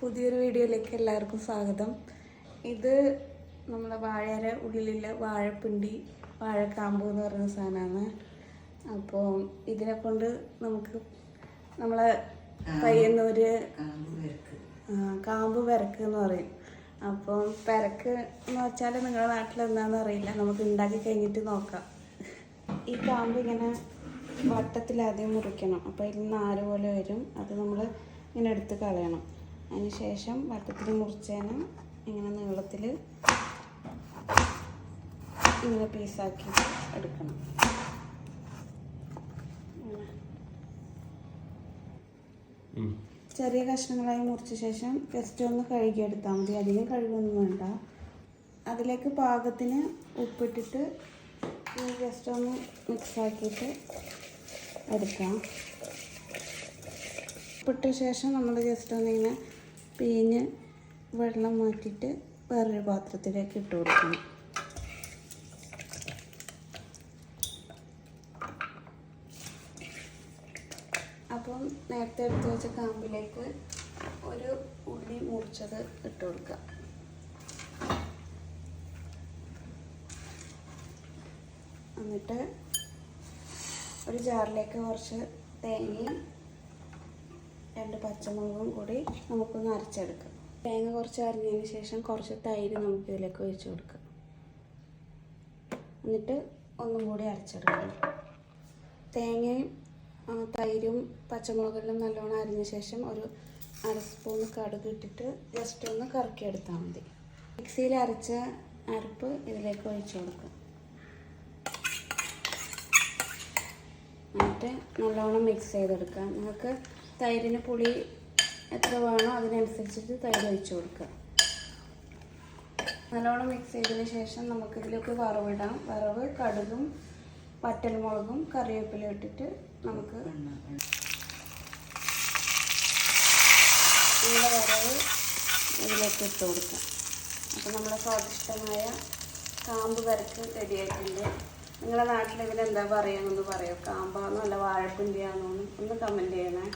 പുതിയൊരു വീഡിയോയിലേക്ക് എല്ലാവർക്കും സ്വാഗതം. ഇത് നമ്മുടെ വാഴയുടെ ഉള്ളിലുള്ള വാഴപ്പിണ്ടി വാഴക്കാമ്പ് എന്ന് പറയുന്ന സാധനമാണ്. അപ്പോൾ ഇതിനെ കൊണ്ട് നമുക്ക് നമ്മളെ പയ്യന്നൂര് കാമ്പ് പെരക്ക് എന്ന് പറയും. അപ്പോൾ പെരക്ക് എന്ന് വെച്ചാൽ നിങ്ങളുടെ നാട്ടിൽ എന്താണെന്ന് അറിയില്ല. നമുക്ക് ഉണ്ടാക്കി കഴിഞ്ഞിട്ട് നോക്കാം. ഈ കാമ്പ് ഇങ്ങനെ വട്ടത്തിൽ ആദ്യം മുറിക്കണം. അപ്പോൾ ഇതിൽ നാല് പോലെ വരും. അത് നമ്മൾ ഇങ്ങനെ എടുത്ത് കളയണം. അതിന് ശേഷം വട്ടത്തിൽ മുറിച്ചേന ഇങ്ങനെ നീളത്തിൽ ഇങ്ങനെ പീസാക്കി എടുക്കണം. ഇങ്ങനെ. ചെറിയ കഷ്ണങ്ങളായി മുറിച്ച ശേഷം ജസ്റ്റ് ഒന്ന് കഴുകിയെടുത്താൽ മതി. അധികം കഴുകൊന്നും വേണ്ട. അതിലേക്ക് പാകത്തിന് ഉപ്പിട്ടിട്ട് ജസ്റ്റ് ഒന്ന് മിക്സാക്കിയിട്ട് എടുക്കാം. ഉപ്പിട്ട ശേഷം നമ്മൾ ജസ്റ്റ് ഒന്നിങ്ങനെ പിഴിഞ്ഞ് വെള്ളം മാറ്റിയിട്ട് വേറൊരു പാത്രത്തിലേക്ക് ഇട്ട് കൊടുക്കണം. അപ്പം നേരത്തെ എടുത്തു വെച്ച കാമ്പിലേക്ക് ഒരു ഉള്ളി മുറിച്ചത് ഇട്ട് കൊടുക്കുക എന്നിട്ട് ഒരു ജാറിലേക്ക് കുറച്ച് തേങ്ങയും രണ്ട് പച്ചമുളകും കൂടി നമുക്കൊന്ന് അരച്ചെടുക്കാം. തേങ്ങ കുറച്ച് അരിഞ്ഞതിന് ശേഷം കുറച്ച് തൈര് നമുക്ക് ഇതിലേക്ക് ഒഴിച്ച് കൊടുക്കാം. എന്നിട്ട് ഒന്നും കൂടി അരച്ചെടുക്കാം. തേങ്ങയും തൈരും പച്ചമുളകെല്ലാം നല്ലോണം അരിഞ്ഞ ശേഷം ഒരു അര സ്പൂൺ കടുക് ഇട്ടിട്ട് ജസ്റ്റ് ഒന്ന് കറക്കിയെടുത്താൽ മതി. മിക്സിയിൽ അരച്ച അരപ്പ് ഇതിലേക്ക് ഒഴിച്ചു കൊടുക്കുക എന്നിട്ട് നല്ലോണം മിക്സ് ചെയ്തെടുക്കുക. നിങ്ങൾക്ക് തൈരിന് പുളി എത്ര വേണോ അതിനനുസരിച്ചിട്ട് തൈര് ഒഴിച്ചു കൊടുക്കുക. നല്ലോണം മിക്സ് ചെയ്തതിന് ശേഷം നമുക്കിതിലേക്ക് വറവിടാം വറവ് കടുകും പറ്റൽമുളകും കറിവേപ്പില ഇട്ടിട്ട് നമുക്ക് നമ്മുടെ വറവ് ഇതിലേക്ക് ഇട്ട് കൊടുക്കാം. അപ്പോൾ നമ്മുടെ സ്വാദിഷ്ടമായ കാമ്പ് വരക്ക് റെഡിയായിട്ടുണ്ട് നിങ്ങളുടെ നാട്ടിൽ ഇതിനെന്താ പറയാന്നൊന്ന് പറയോ? കാമ്പാന്നോ അല്ല വാഴപ്പിണ്ടിയാണോ ഒന്ന് കമന്റ് ചെയ്യണേ.